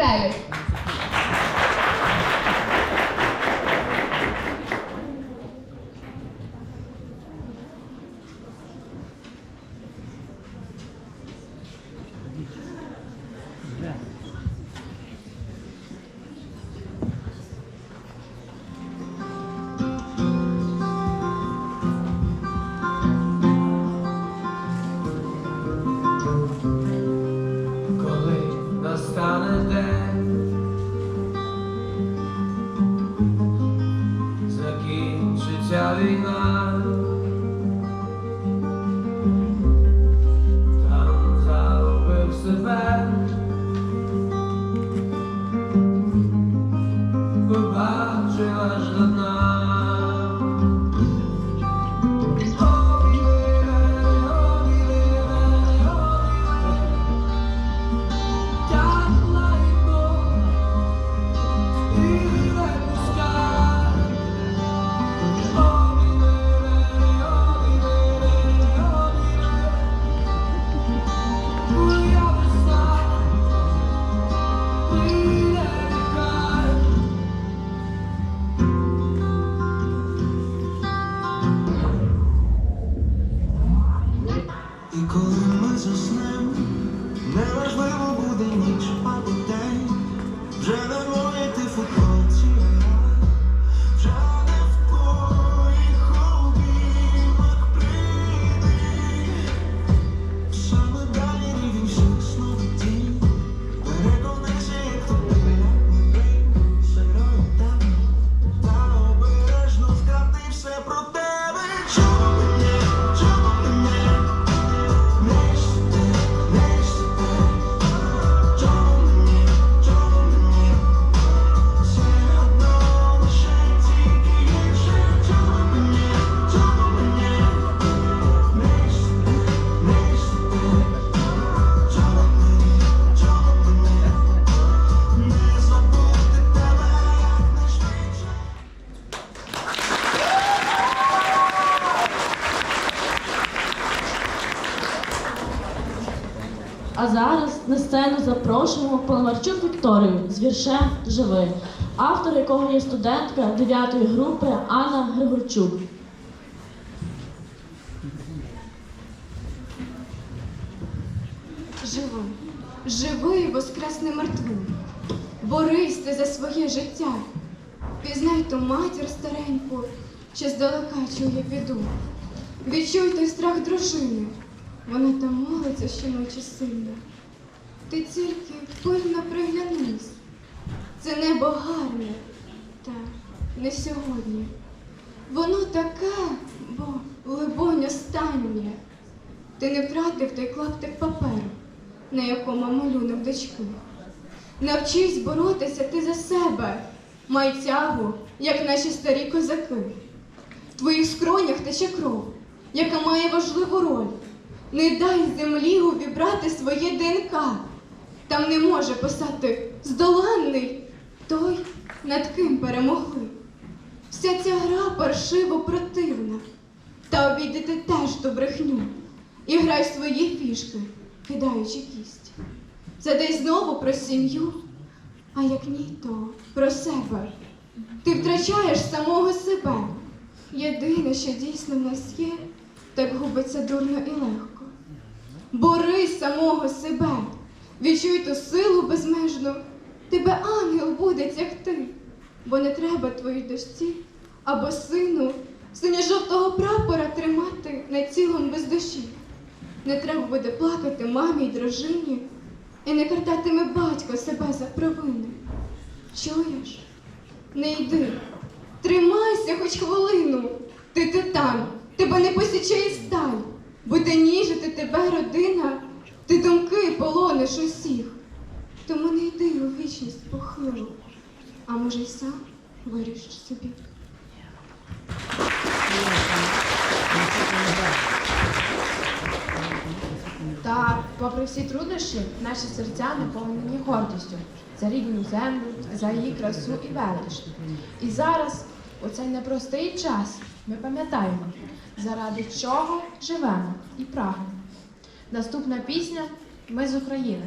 đề Bye-bye. Запрошуємо Паламарчук Вікторію з віршем Живи, автор якого є студентка 9 групи Анна Григорчук. Живи, живи і воскресни мертвим. Борись ти за своє життя. Пізнай ту матір стареньку, що здалека чує біду. Відчуй той страх дружини. Вона там молиться щоночі сильно. Ти тільки пильно приглянись. Це небо гарне, та не сьогодні. Воно таке, бо, либонь, останнє. Ти не втратив той клаптик паперу, на якому малюнок дочки. Навчись боротися ти за себе, май тягу, як наші старі козаки. В твоїх скронях тече кров, яка має важливу роль. Не дай землі увібрати своє ДНК. Там не може писати здоланний той, над ким перемогли. Вся ця гра паршиво противна. Та обійди теж ту брехню і грай свої фішки, кидаючи кість. Задай знову про сім'ю, а як ні, то про себе. Ти втрачаєш самого себе. Єдине, що дійсно в нас є, так губиться дурно і легко. Бори самого себе, відчуй ту силу безмежну, тебе ангел буде тягти, бо не треба твоїй дочці або сину синьо-жовтого прапора тримати на цілом без душі. Не треба буде плакати мамі й дружині, і не картатиме батько себе за провини. Чуєш? Не йди, тримайся хоч хвилину. Ти титан, тебе не посічає сталь, буде ніжити тебе родина, ти думки полониш усіх. Тому не йди у вічність похилу, а може й сам вирішиш собі. Та, попри всі труднощі, наші серця наповнені гордістю за рідну землю, за її красу і велич. І зараз, у цей непростий час, ми пам'ятаємо, заради чого живемо і прагнемо. Наступна пісня Ми з України.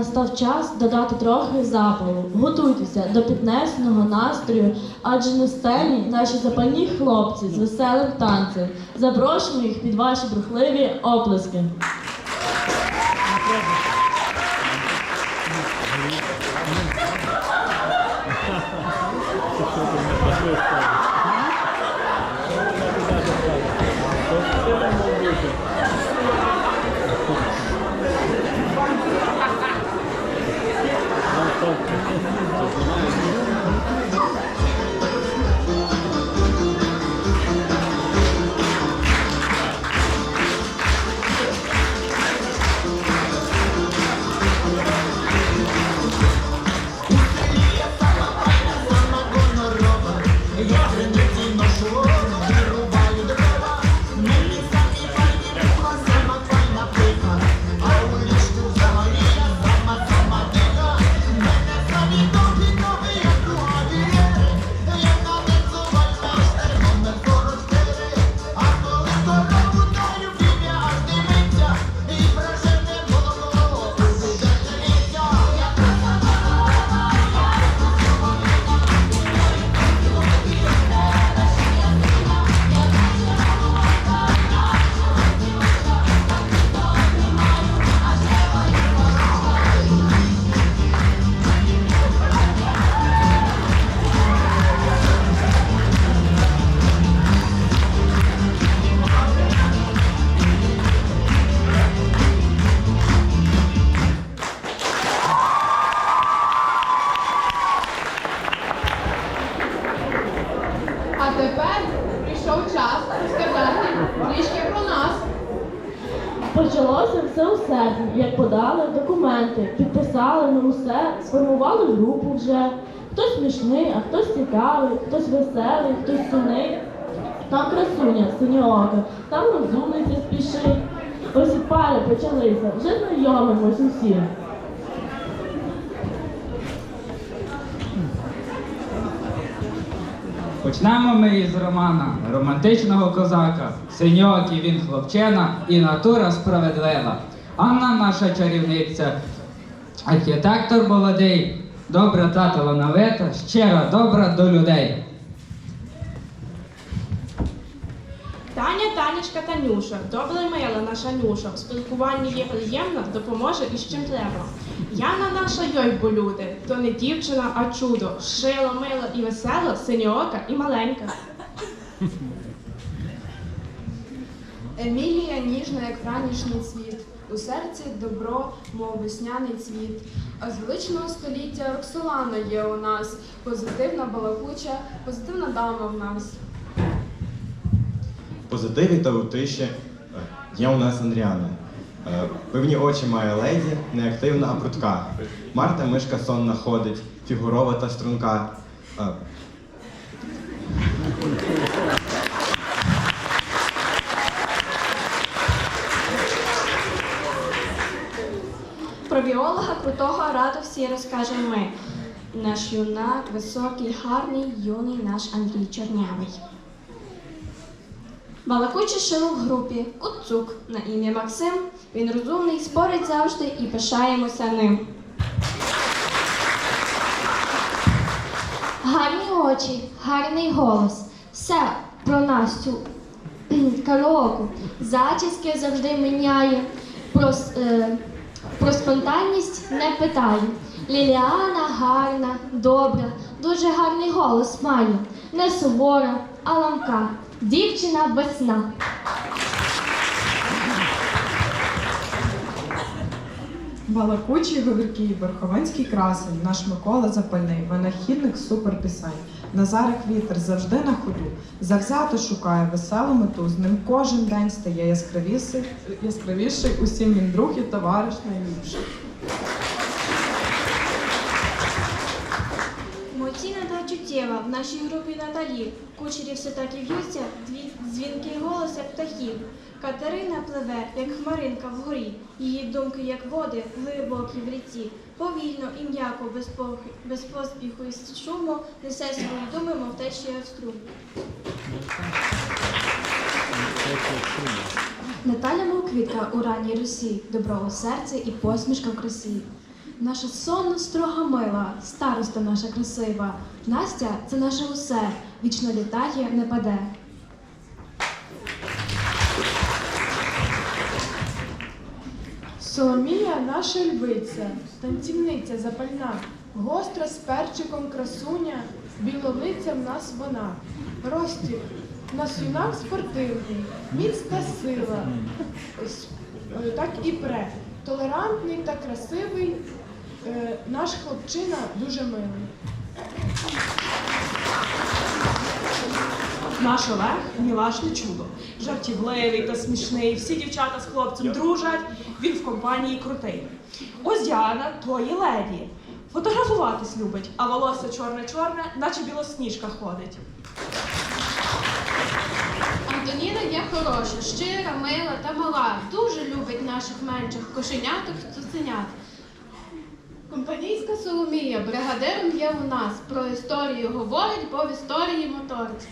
Настав час додати трохи запалу. Готуйтеся до піднесеного настрою, адже на сцені наші запальні хлопці з веселим танцем. Запрошуємо їх під ваші брухливі оплески. Прийшов час розказати трішки про нас. Почалося все у серпні, як подали документи, підписали ми усе, сформували групу вже. Хтось смішний, а хтось цікавий, хтось веселий, хтось сумний. Там красуня, синьоока, там розумниця спішить. Ось і пари почалися, вже знайомимось усі. Почнемо ми із романа романтичного козака. синьок і він хлопчина і натура справедлива. Анна наша чарівниця, архітектор молодий, добра та талановита, щира добра до людей. Танечка, Танюша, добре мила наша Нюша, в спілкуванні є приємна, допоможе і з чим треба. Яна наша йой бо люди, то не дівчина, а чудо, шила, мила і весела, синьоока і маленька. Емілія ніжна, як вранішній цвіт, у серці добро, мов весняний цвіт. А з величного століття Роксолана є у нас, позитивна балакуча, позитивна дама в нас. Позитиві та у тиші е, є у нас Андріана. Е, Пивні очі має леді, неактивна, а прутка. Марта мишка сонна ходить, фігурова та струнка. Е, Про біолога крутого раду всі розкажемо ми. Наш юнак, високий, гарний, юний наш Андрій Чорнявий. Балакуче шило в групі Куцук на ім'я Максим. Він розумний, спорить завжди і пишаємося ним. Гарні очі, гарний голос. Все про Настю Караоку. Зачіски завжди міняє. Про, е, про спонтанність не питаю. Ліліана гарна, добра, дуже голос має. Не сувора, а ламка. Дівчина без сна. Балакучий говіркий, верховенський красень, наш Микола Запальний, винахідник суперпісень. Назарик вітер завжди на ходу, завзято шукає веселу мету. З ним кожен день стає яскравіший, яскравіший усім він друг і товариш найліпший. Емоційна та чуттєва в нашій групі Наталі. Кучері все так і в'ються, дзвінки голос, як птахів. Катерина пливе, як хмаринка вгорі. Її думки, як води, глибокі в ріці. Повільно і м'яко, без, пох- без поспіху і шуму, несе свої думи, мов течія в струм. Наталя мов квітка у ранній росі, добро у серці і посмішка в красі. Наша сонна, строга мила, староста наша красива. Настя це наше усе, вічно літає, не паде. Соломія наша львиця, танцівниця запальна, гостра з перчиком красуня, білолиця в нас вона. Ростів, нас юнак спортивний, міць та сила. С- е, Так і пре. Толерантний та красивий, наш хлопчина дуже милий. Наш Олег мілашне чудо. Жартівливий та смішний. Всі дівчата з хлопцем дружать. Він в компанії крутий. Ось Діана, то є леді. Фотографуватись любить, а волосся чорне-чорне, наче білосніжка ходить. Антоніна є хороша, щира, мила та мала. Дуже любить наших менших кошеняток цуценят. Компанійська Соломія бригадиром є у нас. Про історію говорить, бо в історії моторить.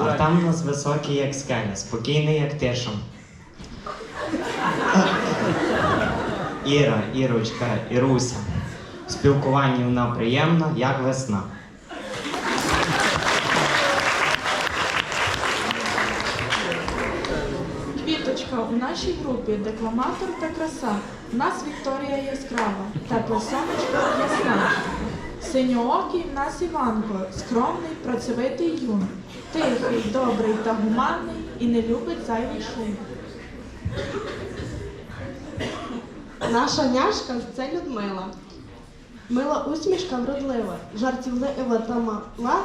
А там у нас високий, як скеля, спокійний, як тишин. Іра, Ірочка, Іруся. В спілкуванні вона приємна, як весна. Квіточка у нашій групі декламатор та краса. У нас Вікторія яскрава, тепле сонечко ясна. Синьоокий в нас Іванко, скромний, працьовитий юн, тихий, добрий та гуманний і не любить зайвий шум. Наша няшка це Людмила. Мила усмішка вродлива, жартівлива та мала.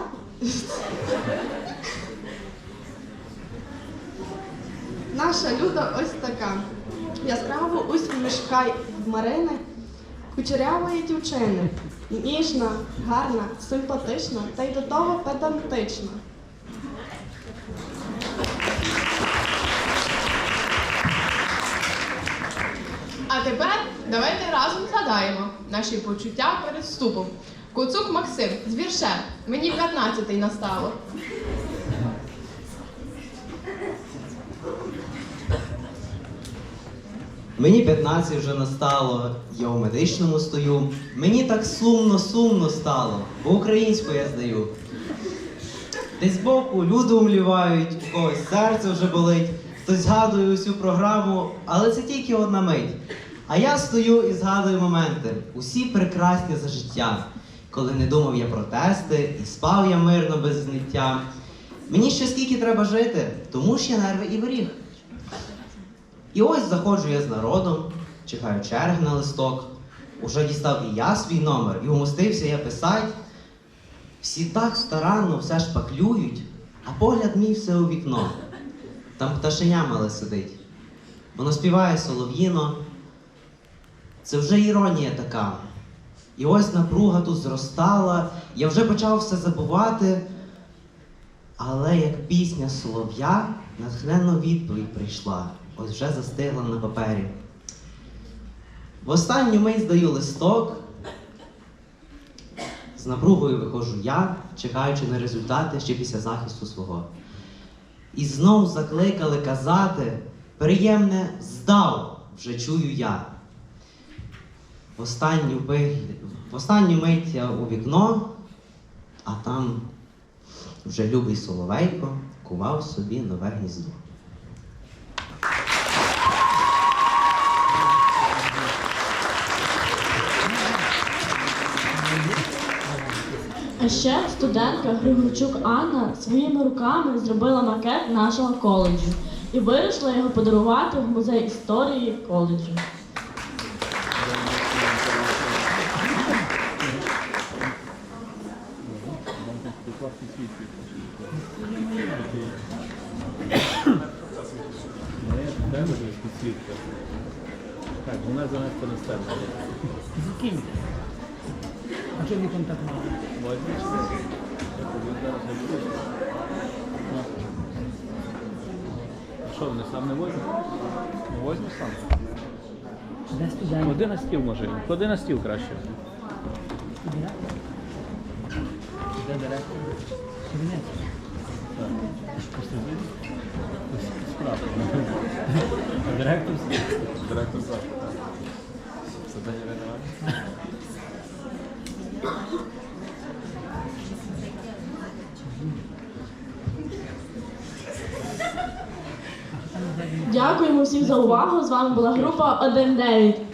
Наша люда ось така. Яскраво усмішка в Марини, кучерявої дівчини. Ніжна, гарна, симпатична та й до того педантична. А тепер давайте разом згадаємо наші почуття перед вступом. Куцук Максим з віршем. Мені 15-й настало. Мені 15 вже настало, я у медичному стою. Мені так сумно, сумно стало, бо українську я здаю. Десь збоку люди умлівають, у когось серце вже болить, хтось згадує усю програму, але це тільки одна мить. А я стою і згадую моменти, усі прекрасні за життя, коли не думав я про тести і спав я мирно без зниття. Мені ще скільки треба жити, тому ж я нерви і беріг. І ось заходжу я з народом, чекаю черги на листок. Уже дістав і я свій номер, і умостився я писать. Всі так старанно все шпаклюють, а погляд мій все у вікно. Там пташеня мале сидить. Воно співає солов'їно. Це вже іронія така. І ось напруга тут зростала, я вже почав все забувати. Але як пісня солов'я, натхненно відповідь прийшла, ось вже застигла на папері. В останню мить здаю листок. З напругою виходжу я, чекаючи на результати ще після захисту свого. І знов закликали казати, приємне здав, вже чую я. В останню, в останню мить я у вікно, а там вже любий Соловейко кував собі нове гніздо. А ще студентка Григорчук Анна своїми руками зробила макет нашого коледжу і вирішила його подарувати в музей історії коледжу. Так, вона занесла на себе. А що не контакт? А що, вони сам не возьмуть? Не возьмуть сам? Ходи на стіл, може. Ходи на стіл краще. Де директор? Кабінет. Так. Справа. Директор? Директор завтра. Задання винувати. Дякуємо всім за увагу. З вами була група 1.9.